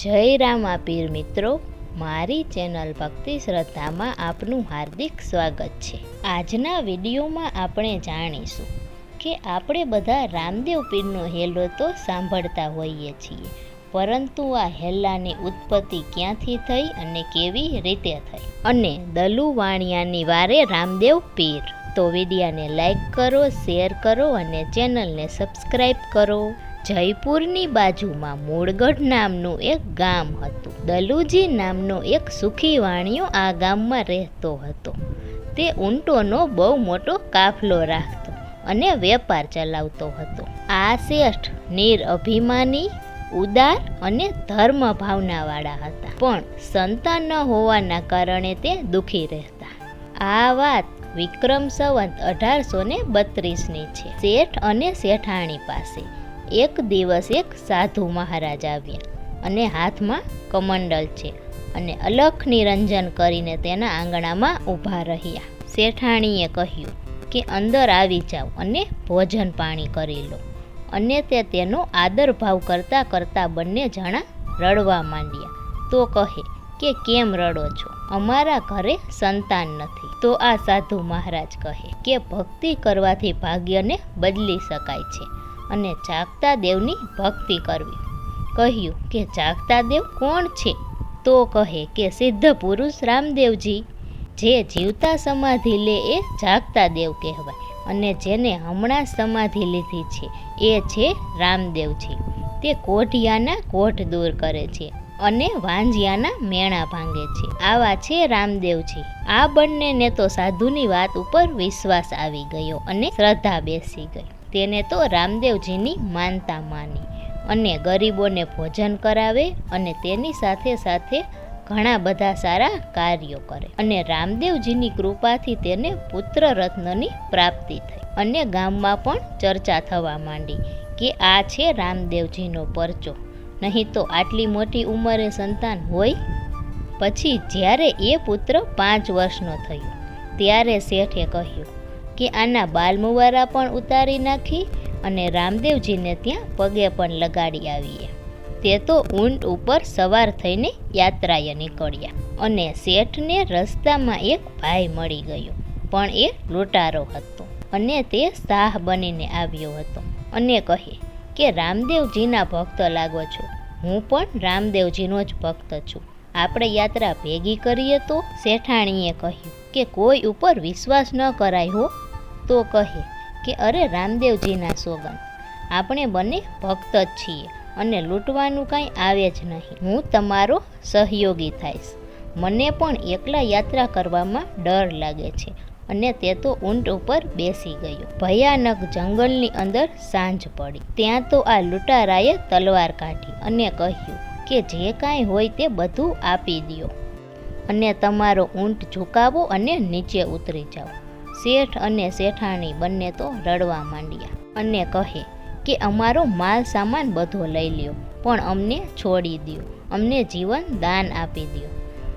જય રામાપીર મિત્રો. મારી ચેનલ ભક્તિ શ્રદ્ધામાં આપનું હાર્દિક સ્વાગત છે. આજના વિડીયોમાં આપણે જાણીશું કે આપણે બધા રામદેવ પીરનો હેલો તો સાંભળતા હોઈએ છીએ, પરંતુ આ હેલ્લાની ઉત્પત્તિ ક્યાંથી થઈ અને કેવી રીતે થઈ? અને દલુ વાણિયાની વારે રામદેવ પીર. તો વિડીયાને લાઈક કરો, શેર કરો અને ચેનલને સબસ્ક્રાઈબ કરો. જયપુરની બાજુમાં મૂળગઢ નામનું એક ગામ હતું. દલુજી નામનો એક સુખી વાણિયો આ ગામમાં રહેતો હતો. તે ઊંટોનો બહુ મોટો કાફલો રાખતો અને વેપાર ચલાવતો હતો. આ શેઠ નીર અભિમાની, ઉદાર અને ધર્મ ભાવનાવાળા હતા. પણ સંતાન ન હોવાના કારણે તે દુઃખી રહેતા. આ વાત વિક્રમ સંવંત અઢારસો ને બત્રીસની છે. શેઠ અને શેઠાણી પાસે એક દિવસ એક સાધુ મહારાજ આવ્યા અને હાથમાં કમંડલ છે અને અલખ નિરંજન કરીને તેના આંગણામાં ઊભા રહ્યા. શેઠાણીએ કહ્યું કે, અંદર આવી જાઓ અને ભોજન પાણી કરી લો. અને તે તેનો આદર ભાવ કરતાં કરતાં બંને જણા રડવા માંડ્યા. તો કહે કે, કેમ રડો છો? અમારા ઘરે સંતાન નથી. તો આ સાધુ મહારાજ કહે કે, ભક્તિ કરવાથી ભાગ્યને બદલી શકાય છે. અને જાગતા દેવની ભક્તિ કરવી. કહ્યું કે જાગતા દેવ કોણ છે? તો કહે કે સિદ્ધ પુરુષ રામદેવજી. જે જીવતા સમાધિ લે એ જાગતા દેવ કહેવાય અને જેને હમણાં સમાધિ લીધી છે એ છે રામદેવજી. તે કોઢિયાના કોઠ દૂર કરે છે અને વાંજિયાના મેણા ભાંગે છે. આવા છે રામદેવજી. આ બંનેને તો સાધુની વાત ઉપર વિશ્વાસ આવી ગયો અને શ્રદ્ધા બેસી ગઈ. તેને તો રામદેવજીની માનતા માની. અને ગરીબોને ભોજન કરાવે અને તેની સાથે સાથે ઘણા બધા સારા કાર્યો કરે. અને રામદેવજીની કૃપાથી તેને પુત્ર રત્નની પ્રાપ્તિ થઈ. અને ગામમાં પણ ચર્ચા થવા માંડી કે આ છે રામદેવજીનો પરચો. નહીં તો આટલી મોટી ઉંમરે સંતાન હોય? પછી જ્યારે એ પુત્ર પાંચ વર્ષનો થયો, ત્યારે શેઠે કહ્યું કે આના બાલમુવારા પણ ઉતારી નાખી અને રામદેવજીને ત્યાં પગે પણ લગાડી આવીએ. તે તો ઊંટ ઉપર સવાર થઈને યાત્રાએ નીકળ્યા અને શેઠને રસ્તામાં એક ભાઈ મળી ગયો. પણ એ લૂંટારો હતો અને તે શાહ બનીને આવ્યો હતો અને કહે કે, રામદેવજીના ભક્ત લાગો છો. હું પણ રામદેવજીનો જ ભક્ત છું. આપણે યાત્રા ભેગી કરીએ તો? શેઠાણીએ કહ્યું કે, કોઈ ઉપર વિશ્વાસ ન કરાય હો. તો કહે કે, અરે, રામદેવજીના સોગન આપણે બંને ભક્ત જ છીએ અને લૂંટવાનું કાંઈ આવે જ નહીં. હું તમારો સહયોગી થઈશ. મને પણ એકલા યાત્રા કરવામાં ડર લાગે છે અને તે તો ઊંટ ઉપર બેસી ગયો. ભયાનક જંગલની અંદર સાંજ પડી. ત્યાં તો આ લૂંટારાએ તલવાર કાઢી અને કહ્યું કે, જે કાંઈ હોય તે બધું આપી દો અને તમારો ઊંટ ઝુકાવો અને નીચે ઉતરી જાઓ. શેઠ અને શેઠાણી બંને તો રડવા માંડ્યા. અને કહે કે અમારો માલ સામાન બધો લઈ લ્યો, પણ અમને છોડી દો અમને જીવન દાન આપી દો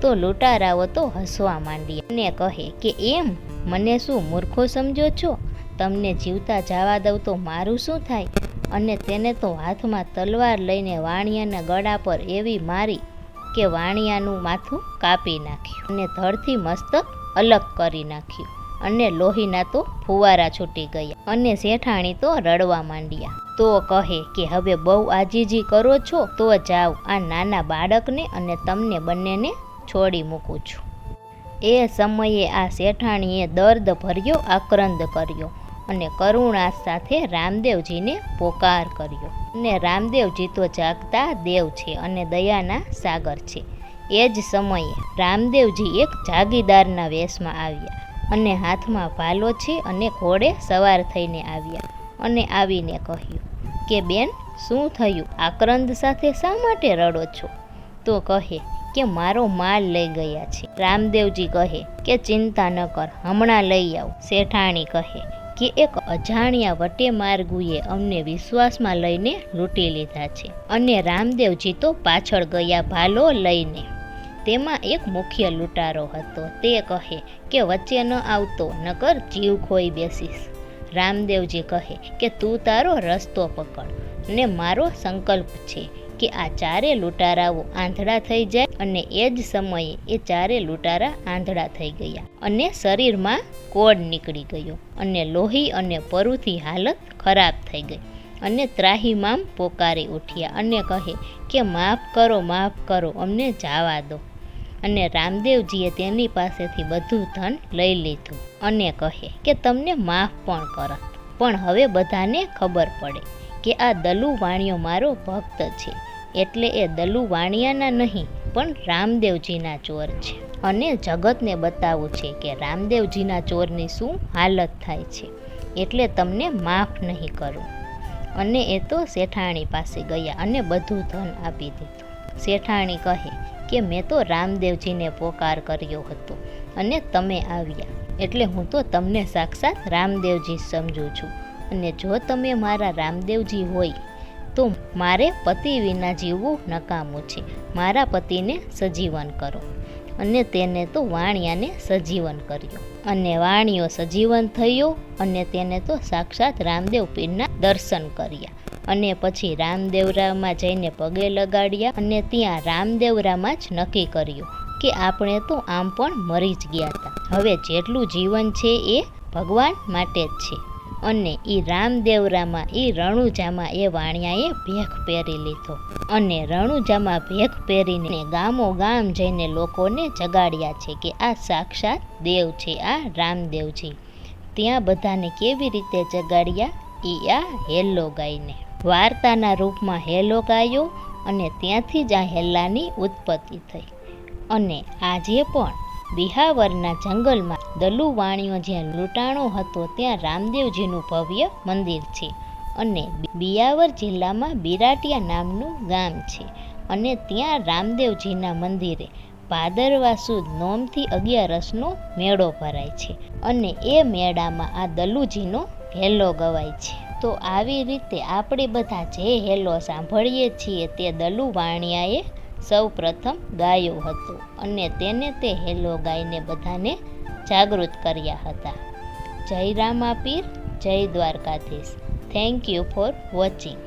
તો લૂંટારાઓ તો હસવા માંડ્યા. અને કહે કે એમ, મને શું મૂર્ખો સમજો છો? તમને જીવતા જવા દઉં તો મારું શું થાય? અને તેને તો હાથમાં તલવાર લઈને વાણિયાના ગળા પર એવી મારી કે વાણિયાનું માથું કાપી નાખ્યું. અને ધડથી મસ્તક અલગ કરી નાખ્યું. અને લોહીના તો ફુવારા છૂટી ગયા અને શેઠાણી તો રડવા માંડ્યા. તો કહે કે, હવે બહુ આજીજી કરો છો, તો જાઓ, આ નાના બાળકને અને તમને બંનેને છોડી મૂકું છું. એ સમયે આ શેઠાણીએ દર્દ ભર્યો, આક્રંદ કર્યો અને કરુણા સાથે રામદેવજીને પોકાર કર્યો. અને રામદેવજી તો જાગતા દેવ છે અને દયાના સાગર છે. એ જ સમયે રામદેવજી એક જાગીદારના વેશમાં આવ્યા. અને હાથમાં ભાલો છે અને ઘોડે સવાર થઈને આવ્યા. અને આવીને કહ્યું, કે બેન, શું થયું? આક્રંદ સાથે શા માટે રડો છો? તો કહે, કે મારો માલ લઈ ગયા છે. રામદેવજી કહે, કે ચિંતા ન કર, હમણાં લઈ આવ. શેઠાણી કહે, કે એક અજાણ્યા વટે માર્ગુએ અમને વિશ્વાસમાં લઈને લૂંટી લીધા છે. અને રામદેવજી તો પાછળ ગયા ભાલો લઈને તેમાં એક મુખ્ય લૂંટારો હતો. તે કહે કે વચ્ચે ન આવતો, નકર જીવ ખોઈ બેસીશ. રામદેવજી કહે કે, તું તારો રસ્તો પકડ ને મારો સંકલ્પ છે કે આ ચારે લૂંટારાઓ આંધળા થઈ જાય અને એ જ સમયે એ ચારે લૂંટારા આંધળા થઈ ગયા અને શરીરમાં કોડ નીકળી ગયો અને લોહી અને પરુથી હાલત ખરાબ થઈ ગઈ અને ત્રાહીમામ પોકારી ઉઠ્યા અને કહે કે, માફ કરો માફ કરો, અમને જાવા દો. અને રામદેવજીએ તેની પાસેથી બધું ધન લઈ લીધું અને કહે કે તમને માફ પણ કરત પણ હવે બધાને ખબર પડે કે આ દલુ વાણિયો મારો ભક્ત છે. એટલે એ દલુ વાણિયાના નહીં, પણ રામદેવજીના ચોર છે. અને જગતને બતાવવું છે કે રામદેવજીના ચોરની શું હાલત થાય છે. એટલે તમને માફ નહીં કરું. અને એ તો શેઠાણી પાસે ગયા અને બધું ધન આપી દીધું. શેઠાણી કહે કે મેં તો રામદેવજીને પોકાર કર્યો હતો અને તમે આવ્યા. એટલે હું તો તમને સાક્ષાત રામદેવજી સમજું છું. અને જો તમે મારા રામદેવજી હોય, તો મારે પતિ વિના જીવવું નકામું છે. મારા પતિને સજીવન કરો. અને તેને તો વાણિયાને સજીવન કર્યો. અને વાણિયો સજીવન થયો અને તેને તો સાક્ષાત રામદેવ પીરના દર્શન કર્યા. અને પછી રામદેવરામાં જઈને પગે લગાડ્યા અને ત્યાં રામદેવરામાં જ નક્કી કર્યું કે આપણે તો આમ પણ મરી જ ગયા હતા. હવે જેટલું જીવન છે એ ભગવાન માટે જ છે. અને એ રામદેવરામાં એ રણુજામાં એ વાણિયાએ ભેખ પહેરી લીધો. અને રણુજામાં ભેખ પહેરીને ગામો ગામ જઈને લોકોને જગાડ્યા છે કે આ સાક્ષાત દેવ છે, આ રામદેવજી ત્યાં બધાને કેવી રીતે જગાડ્યા? એ આ હેલ્લો ગાયને. વાર્તાના રૂપમાં હેલો ગાયો અને ત્યાંથી જ આ હેલ્લાની ઉત્પત્તિ થઈ. અને આજે પણ બિહાવરના જંગલમાં દલુ વાણીઓ જ્યાં લૂંટાણો હતો ત્યાં રામદેવજીનું ભવ્ય મંદિર છે અને બિયાવર જિલ્લામાં બિરાટિયા નામનું ગામ છે અને ત્યાં રામદેવજીના મંદિરે ભાદરવા સુદ નોમથી અગિયારસનો મેળો ભરાય છે અને એ મેળામાં આ દલુજીનો હેલો ગવાય છે. તો આવી રીતે આપણે બધા જે હેલો સાંભળીએ છીએ તે દલુ વાણિયાએ સૌ પ્રથમ ગાયો હતો અને તેને તે હેલો ગાઈને બધાને જાગૃત કર્યા હતા. જય રામાપીર, જય Dwarkadhish. Thank you for watching